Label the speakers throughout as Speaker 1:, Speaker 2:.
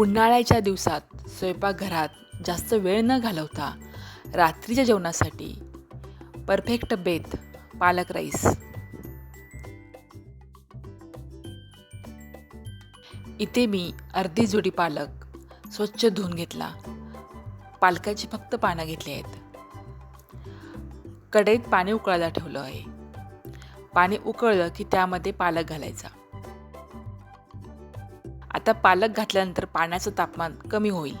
Speaker 1: उन्हाळ्याच्या दिवसात स्वयंपाकघरात जास्त वेळ न घालवता रात्रीच्या जेवणासाठी परफेक्ट बेत पालक राईस इथे मी अर्धी जोडी पालक स्वच्छ धुवून घेतला. पालकाची फक्त पानं घेतली आहेत. कढईत पाणी उकळायला ठेवलं आहे. पाणी उकळलं की त्यामध्ये पालक घालायचा. आता पालक घातल्यानंतर पाण्याचं तापमान कमी होईल.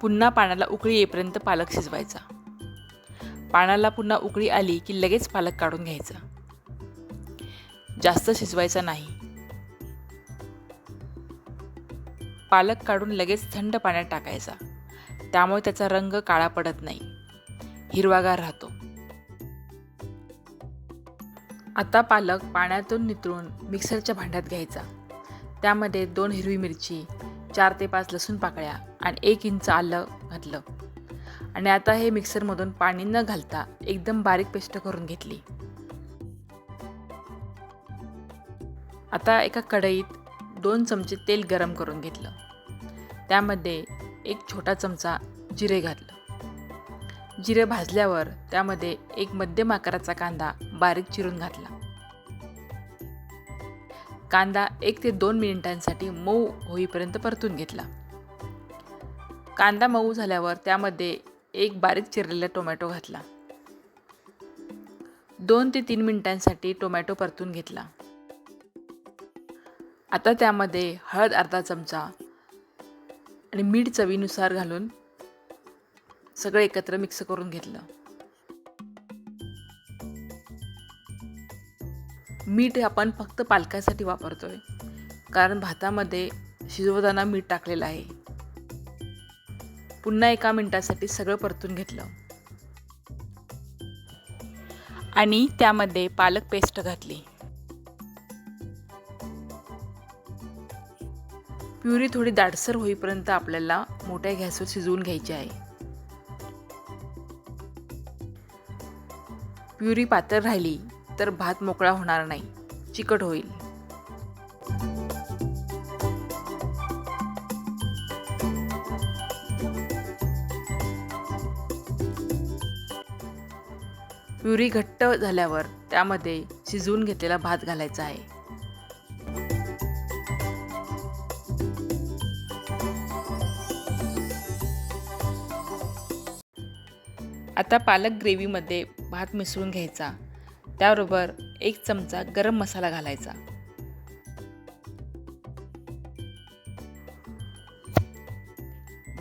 Speaker 1: पुन्हा पाण्याला उकळी येईपर्यंत पालक शिजवायचा. पाण्याला पुन्हा उकळी आली की लगेच पालक काढून घ्यायचा. जास्त शिजवायचा नाही. पालक काढून लगेच थंड पाण्यात टाकायचा. त्यामुळे त्याचा रंग काळा पडत नाही. हिरवागार राहतो. आता पालक पाण्यातून नितळून मिक्सरच्या भांड्यात घ्यायचा. त्यामध्ये दोन हिरवी मिरची चार ते पाच लसूण पाकळ्या आणि एक इंच आलं घातलं. आणि आता हे मिक्सरमधून पाणी न घालता एकदम बारीक पेस्ट करून घेतली. आता एका कढईत दोन चमचे तेल गरम करून घेतलं. त्यामध्ये एक छोटा चमचा जिरे घातलं. जिरे भाजल्यावर त्यामध्ये एक मध्यम आकाराचा कांदा बारीक चिरून घातला. कांदा एक ते दोन मिनिटांसाठी मऊ होईपर्यंत परतून घेतला. कांदा मऊ झाल्यावर त्यामध्ये एक बारीक चिरलेला टोमॅटो घातला. दोन ते तीन मिनिटांसाठी टोमॅटो परतून घेतला. आता त्यामध्ये हळद अर्धा चमचा आणि मीठ चवीनुसार घालून सगळं एकत्र मिक्स करून घेतलं. मीठ आपण फक्त पालकासाठी वापरतो आहे कारण भातामध्ये शिजवताना मीठ टाकलेलं आहे. पुन्हा एका मिनटासाठी सगळं परतून घेतलं. आणि त्यामध्ये पालक पेस्ट घातली. प्युरी थोडी दाटसर होईपर्यंत आपल्याला मोठ्या गॅसवर शिजवून घ्यायची आहे. प्युरी पातळ राहिली. तर भात मोकळा होणार नाही. चिकट होईल. प्युरी घट्ट झाल्यावर त्यामध्ये शिजवून घेतलेला भात घालायचा आहे. आता पालक ग्रेव्हीमध्ये भात मिसळून घ्यायचा. त्याबरोबर एक चमचा गरम मसाला घालायचा.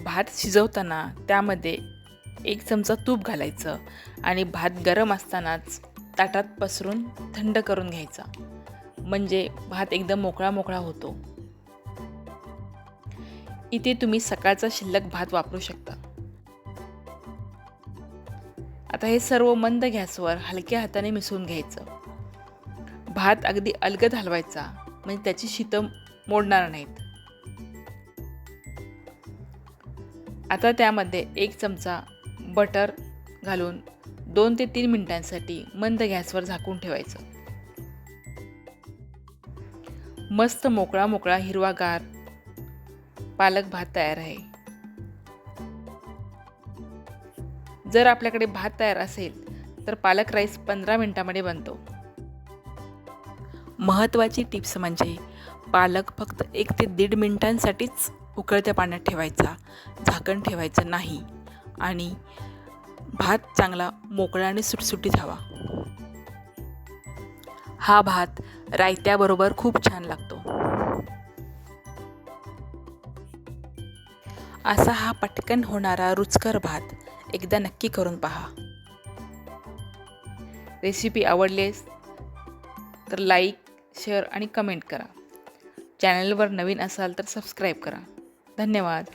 Speaker 1: भात शिजवताना त्यामध्ये एक चमचा तूप घालायचं आणि भात गरम असतानाच ताटात पसरून थंड करून घ्यायचा. म्हणजे भात एकदम मोकळा मोकळा होतो. इथे तुम्ही सकाळचा शिल्लक भात वापरू शकता. आता हे सर्व मंद गॅसवर हलक्या हाताने मिसळून घ्यायचं. भात अगदी अलगद हलवायचा म्हणजे त्याची शीतं मोडणार नाहीत. आता त्यामध्ये एक चमचा बटर घालून दोन ते तीन मिनिटांसाठी मंद गॅसवर झाकून ठेवायचं. मस्त मोकळा मोकळा हिरवागार पालक भात तयार आहे. जर आपल्याकडे भात तयार असेल तर पालक राईस पंधरा मिनिटामध्ये बनतो. महत्त्वाची टिप्स म्हणजे पालक फक्त एक ते दीड मिनिटांसाठीच उकळत्या पाण्यात ठेवायचा झाकण ठेवायचं नाही आणि भात चांगला मोकळा आणि सुटसुटीत हवा. हा भात रायत्याबरोबर खूप छान लागतो. असा हा पटकन होणारा रुचकर भात एकदा नक्की करून पहा. रेसिपी आवडलेस तर लाईक शेअर आणि कमेंट करा. चॅनलवर नवीन असाल तर सबस्क्राईब करा. धन्यवाद.